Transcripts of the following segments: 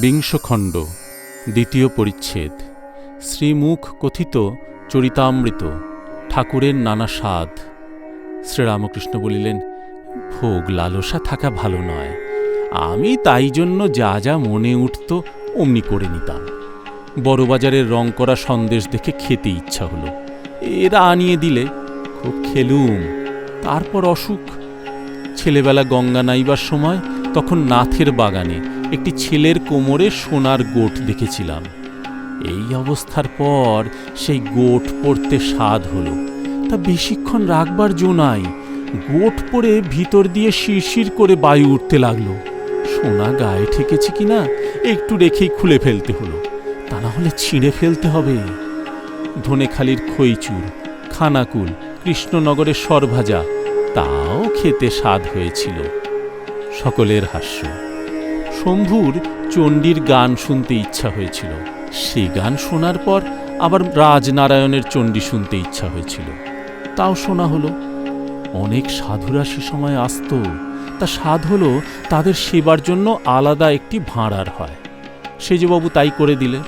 বিংশ খণ্ড দ্বিতীয় পরিচ্ছেদ। শ্রীমুখ কথিত চরিতামৃত, ঠাকুরের নানা স্বাদ। শ্রীরামকৃষ্ণ বলিলেন, ভোগ লালসা থাকা ভালো নয়। আমি তাই জন্য যা যা মনে উঠত অমনি করে নিতাম। বড়বাজারের রং করা সন্দেশ দেখে খেতে ইচ্ছা হলো। এরা আনিয়ে দিলে, খুব খেলুম। তারপর অসুখ। ছেলেবেলা গঙ্গা নাইবার সময় তখন নাথের বাগানে একটি ছেলের কোমরে সোনার গোট দেখেছিলাম। এই অবস্থার পর সেই গোট পড়তে স্বাদ হলো। তা বেশিক্ষণ রাখবার জো নাই। গোট পরে ভিতর দিয়ে শিরশির করে বায়ু উঠতে লাগল। সোনা গায়ে ঠেকেছে কিনা একটু রেখেই খুলে ফেলতে হলো। তা না হলে ছিঁড়ে ফেলতে হবে। ধনেখালির খইচুর, খানাকুল, কৃষ্ণনগরের সরভাজা, তাও খেতে স্বাদ হয়েছিল। সকলের হাস্য। শম্ভুর চণ্ডীর গান শুনতে ইচ্ছা হয়েছিল। সে গান শোনার পর আবার রাজনারায়ণের চণ্ডী শুনতে ইচ্ছা হয়েছিল। তাও শোনা হলো, অনেক সাধুরা সে সময় আসত। তা সাধ হলো তাদের সেবার জন্য আলাদা একটি ভাঁড়ার হয়। সেজবাবু তাই করে দিলে।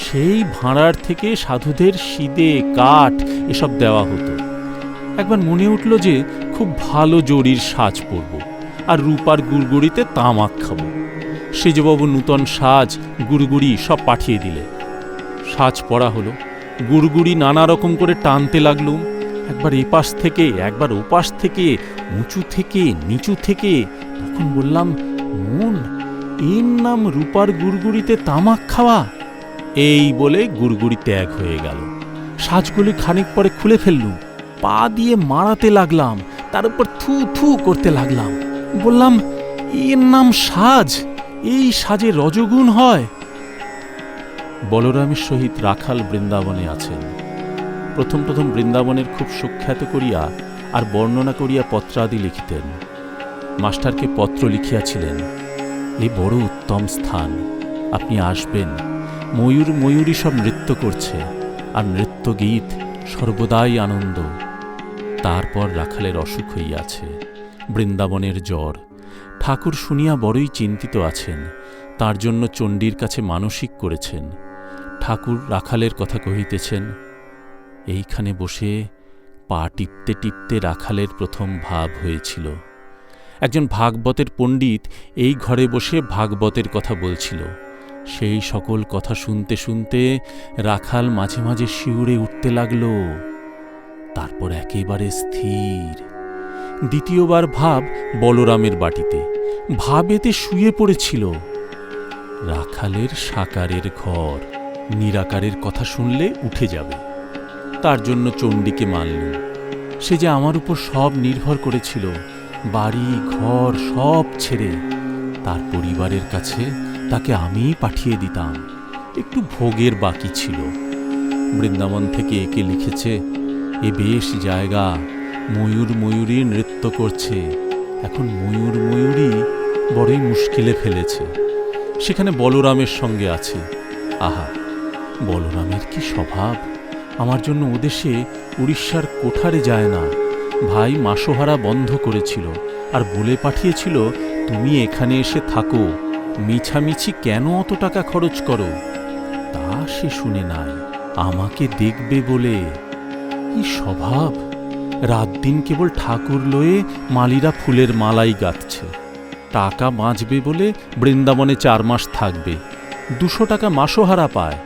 সেই ভাঁড়ার থেকে সাধুদের সিদে, কাঠ এসব দেওয়া হতো। একবার মনে উঠল যে খুব ভালো জরির সাজ পরব, আর রূপার গুড়গুড়িতে তামাক খাব। সেজবাবু নূতন সাজ, গুড়গুড়ি সব পাঠিয়ে দিলে। সাজ পড়া হলো। গুড়গুড়ি নানা রকম করে টানতে লাগলুম একবার এপাশ থেকে, একবার ওপাশ থেকে, উঁচু থেকে, নিচু থেকে। তখন বললাম, মন, এর নাম রূপার গুড়গুড়িতে তামাক খাওয়া? এই বলে গুড়গুড়ি ত্যাগ হয়ে গেল। সাজগুলি খানিক পরে খুলে ফেললুম। পা দিয়ে মারাতে লাগলাম। তার উপর থু থু করতে লাগলাম। বললাম, এর নাম সাজ? এই সাজে রজগুণ হয়। বলরামের সহিত রাখাল বৃন্দাবনে আছেন। প্রথম প্রথম বৃন্দাবনের খুব সুখ্যাত করিয়া আর বর্ণনা করিয়া পত্রাদি লিখিতেন। মাস্টারকে পত্র লিখিয়াছিলেন, এ বড় উত্তম স্থান, আপনি আসবেন, ময়ূর ময়ূরী সব নৃত্য করছে, আর নৃত্য গীত সর্বদাই আনন্দ। তারপর রাখালের অসুখ হইয়াছে, বৃন্দাবনের জ্বর। ঠাকুর শুনিয়া বড়ই চিন্তিত আছেন, তার জন্য চণ্ডীর কাছে মানসিক করেছেন। ঠাকুর রাখালের কথা কহিতেছেন, এইখানে বসে পা টিপতে টিপতে রাখালের প্রথম ভাব হয়েছিল। একজন ভাগবতের পণ্ডিত এই ঘরে বসে ভাগবতের কথা বলছিল। সেই সকল কথা শুনতে শুনতে রাখাল মাঝে মাঝে শিউরে উঠতে লাগল। তারপর একেবারে স্থির। দ্বিতীয়বার ভাব বলরামের বাটিতে। ভাবেতে শুয়ে পড়েছিল। রাখালের সাকারের ঘর নিরাকারের কথা শুনলে উঠে যাবে। তার জন্য চণ্ডীকে মানলুম সে যে আমার উপর সব নির্ভর করেছিল, বাড়ি, ঘর সব ছেড়ে তার পরিবারের কাছে তাকে আমিই পাঠিয়ে দিতাম। একটু ভোগের বাকি ছিল। বৃন্দাবন থেকে একে লিখেছে, এ বেশ জায়গা ময়ূর ময়ূরী নৃত্য করছে। এখন ময়ূর ময়ূরী বড়ই মুশকিলে ফেলেছে। সেখানে বলরামের সঙ্গে আছে। আহা, বলরামের কি স্বভাব? আমার জন্য ওদেশে উড়িষ্যার কোঠারে যায় না। ভাই মাসোহারা বন্ধ করেছিল আর বলে পাঠিয়েছিল, তুমি এখানে এসে থাকো। মিছামিছি কেন অত টাকা খরচ করো? তা সে শুনে নাই। আমাকে দেখবে বলে। কি স্বভাব? রাত দিন কেবল ঠাকুর লয়ে মালিরা ফুলের মালাই গাঁথছে। টাকা বাঁচবে বলে বৃন্দাবনে চার মাস থাকবে। দুশো টাকা মাসোহারা পায়।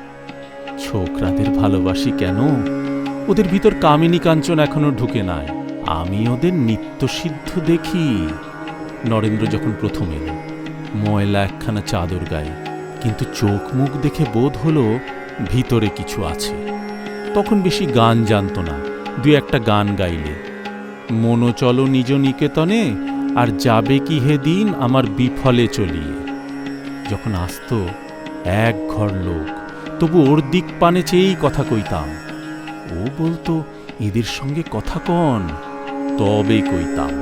ছোকরাদের ভালোবাসি কেন? ওদের ভিতর কামিনী কাঞ্চন এখনও ঢুকে নাই। আমি ওদের নিত্যসিদ্ধ দেখি। নরেন্দ্র যখন প্রথম এলো, ময়লা একখানা চাদর গায়ে। কিন্তু চোখ মুখ দেখে বোধ হলো ভিতরে কিছু আছে। তখন বেশি গান জানত না। দু একটা গান গাইলে। মনো চলো নিজ নিকেতনে, আর যাবে কি হে দিন আমার বিফলে চলিয়ে। যখন আসতো এক ঘর লোক, তবু ওর দিক পানে চেয়েই কথা কইতাম। ও বলতো, এদের সঙ্গে কথা কন? তবে কইতাম,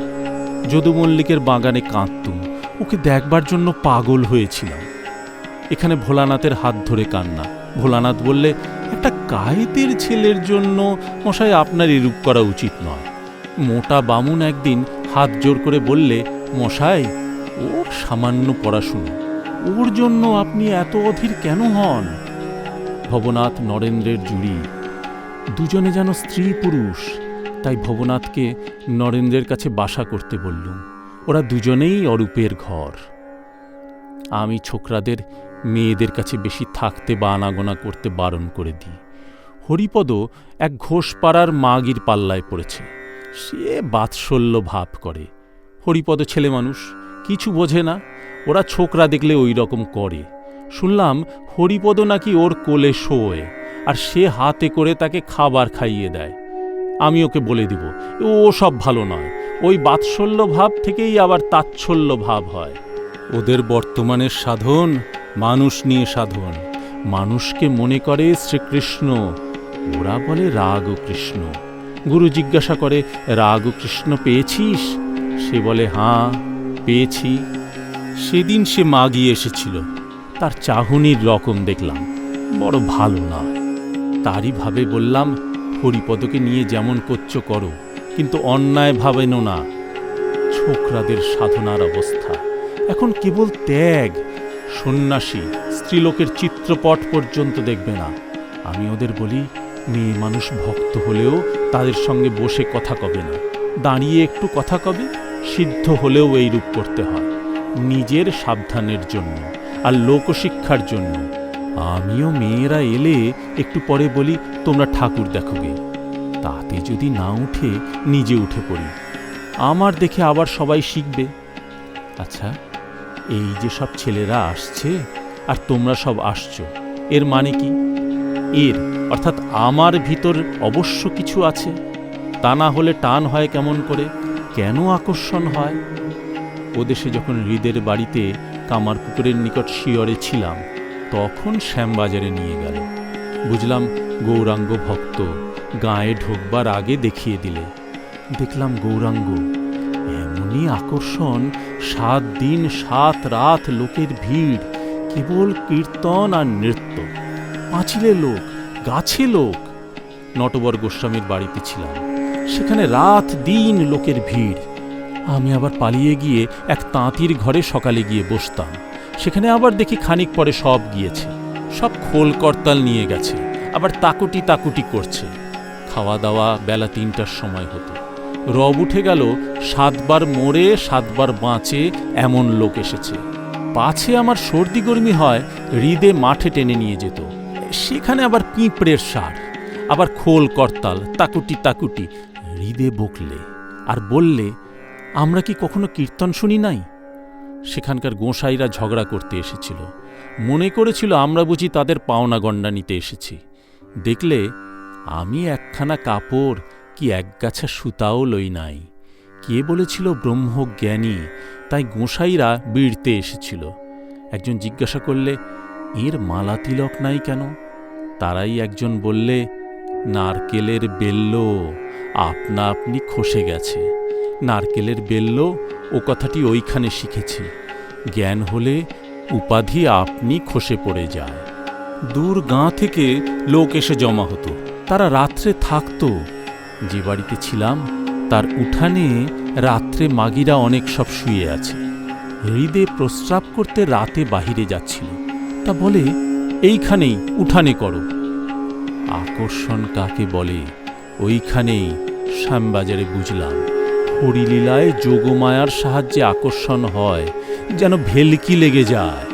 যদু মল্লিকের বাগানে কাঁদতুম, ওকে দেখবার জন্য পাগল হয়েছিলাম। এখানে ভোলানাথের হাত ধরে কান্না। ভোলানাথ বললে একটা কায়েতের ছেলের জন্য মশাই আপনার এরূপ করা উচিত নয়। মোটা বামুন একদিন হাত জোর করে বললে, মশাই, ওর সামান্য পড়াশুনো, ওর জন্য আপনি এত অধীর কেন হন? ভবনাথ নরেন্দ্রের জুড়ি। দুজনে যেন স্ত্রী পুরুষ, তাই ভবনাথকে নরেন্দ্রের কাছে বাসা করতে বললুম। ওরা দুজনেই অরূপের ঘর। আমি ছোকরাদের মেয়েদের কাছে বেশি থাকতে বা আনাগোনা করতে বারণ করে দিই। হরিপদ এক ঘোষপাড়ার মাগির পাল্লায় পড়েছে। সে বাৎসল্য ভাব করে। হরিপদ ছেলে মানুষ, কিছু বোঝে না। ওরা ছোকরা দেখলে ওই রকম করে। শুনলাম হরিপদ নাকি ওর কোলে শোয়, আর সে হাতে করে তাকে খাবার খাইয়ে দেয়। আমি ওকে বলে দিব, ও সব ভালো নয়। ওই বাৎসল্য ভাব থেকেই আবার তাচ্ছল্য ভাব হয়। ওদের বর্তমানের সাধন? মানুষ নিয়ে সাধন। মানুষকে মনে করে শ্রীকৃষ্ণ। ওরা বলে, রাগ ও কৃষ্ণ। গুরু জিজ্ঞাসা করে, রাগ ও কৃষ্ণ পেয়েছিস? সে বলে হাঁ পেয়েছি। সেদিন সে মাগিয়ে এসেছিল। তার চাহনির রকম দেখলাম। বড় ভালো না তারই ভাবে বললাম, হরিপদকে নিয়ে যেমন করছ করো, কিন্তু অন্যায় ভাবেন না। ছোকরাদের সাধনার অবস্থা। এখন কেবল ত্যাগ সন্ন্যাসী স্ত্রীলোকের চিত্রপট পর্যন্ত দেখবে না। আমি ওদের বলি, মেয়ে মানুষ ভক্ত হলেও তাদের সঙ্গে বসে কথা কবে না। দাঁড়িয়ে একটু কথা কবে? সিদ্ধ হলেও এই রূপ করতে হয়। নিজের সাবধানের জন্য আর লোকশিক্ষার জন্য। আমিও মেয়েরা এলে একটু পরে বলি, তোমরা ঠাকুর দেখোগে তাতে যদি না উঠে, নিজে উঠে পড়ি। আমার দেখে আবার সবাই শিখবে। আচ্ছা এই যে সব ছেলেরা আসছে আর তোমরা সব আসছো, এর মানে কি? এর, অর্থাৎ আমার ভিতর অবশ্য কিছু আছে, তা না হলে টান হয় কেমন করে? কেন আকর্ষণ হয়? ওদেশে যখন হৃদের বাড়িতে কামারপুকুরের নিকট শিয়রে ছিলাম, তখন শ্যামবাজারে নিয়ে গেল। বুঝলাম গৌরাঙ্গ ভক্ত গায়ে ঢোকবার আগে দেখিয়ে দিলে। দেখলাম গৌরাঙ্গ, এমনই আকর্ষণ সাত দিন, সাত রাত লোকের ভিড়, কেবল কীর্তন আর নৃত্য। পাঁচিলে লোক, গাছে লোক। নটবর গোস্বামীর বাড়িতে ছিলাম। সেখানে রাত দিন লোকের ভিড়। আমি আবার পালিয়ে গিয়ে এক তাঁতির ঘরে সকালে গিয়ে বসতাম। সেখানে আবার দেখি খানিক পরে সব গিয়েছে। সব খোল করতাল নিয়ে গেছে। আবার তাকুটি তাকুটি করছে। খাওয়া দাওয়া বেলা তিনটার সময় হতো। রব উঠে গেল, সাতবার মরে, সাতবার বাঁচে এমন লোক এসেছে। পাছে আমার সর্দি গরমি হয়, হৃদে মাঠে টেনে নিয়ে যেত। সেখানে আবার পিঁপড়ের সার আবার খোল করতাল, তাকুটি তাকুটি, হৃদে বকলে আর বললে, আমরা কি কখনো কীর্তন শুনি নাই? সেখানকার গোঁসাইরা ঝগড়া করতে এসেছিল। মনে করেছিল, আমরা বুঝি তাদের পাওনা গণ্ডা নিতে এসেছি। দেখলে, আমি একখানা কাপড় কি একগাছা সুতাও লই নাই। কে বলেছিল ব্রহ্মজ্ঞানী তাই গোঁসাইরা বিড়তে এসেছিল। একজন জিজ্ঞাসা করলে, এর মালা তিলক নাই কেন? তারাই একজন বললে, নারকেলের বেল্ল, আপনা আপনি খসে গেছে। নারকেলের বেল্ল, ও কথাটি ওইখানে শিখেছি। জ্ঞান হলে উপাধি আপনি খসে পড়ে যায়। দূর গাঁ থেকে লোক এসে জমা হতো। তারা রাত্রে থাকতো। যে বাড়িতে ছিলাম, তার উঠানে রাত্রে মাগিরা অনেক সব শুয়ে আছে। হৃদে প্রস্রাব করতে রাতে বাহিরে যাচ্ছিল। তা বলে, এইখানেই উঠানে করো। আকর্ষণ কাকে বলে, ওইখানেই শ্যামবাজারে বুঝলাম। হরিলীলায় যোগমায়ার সাহায্যে আকর্ষণ হয়, যেন ভেলকি লেগে যায়।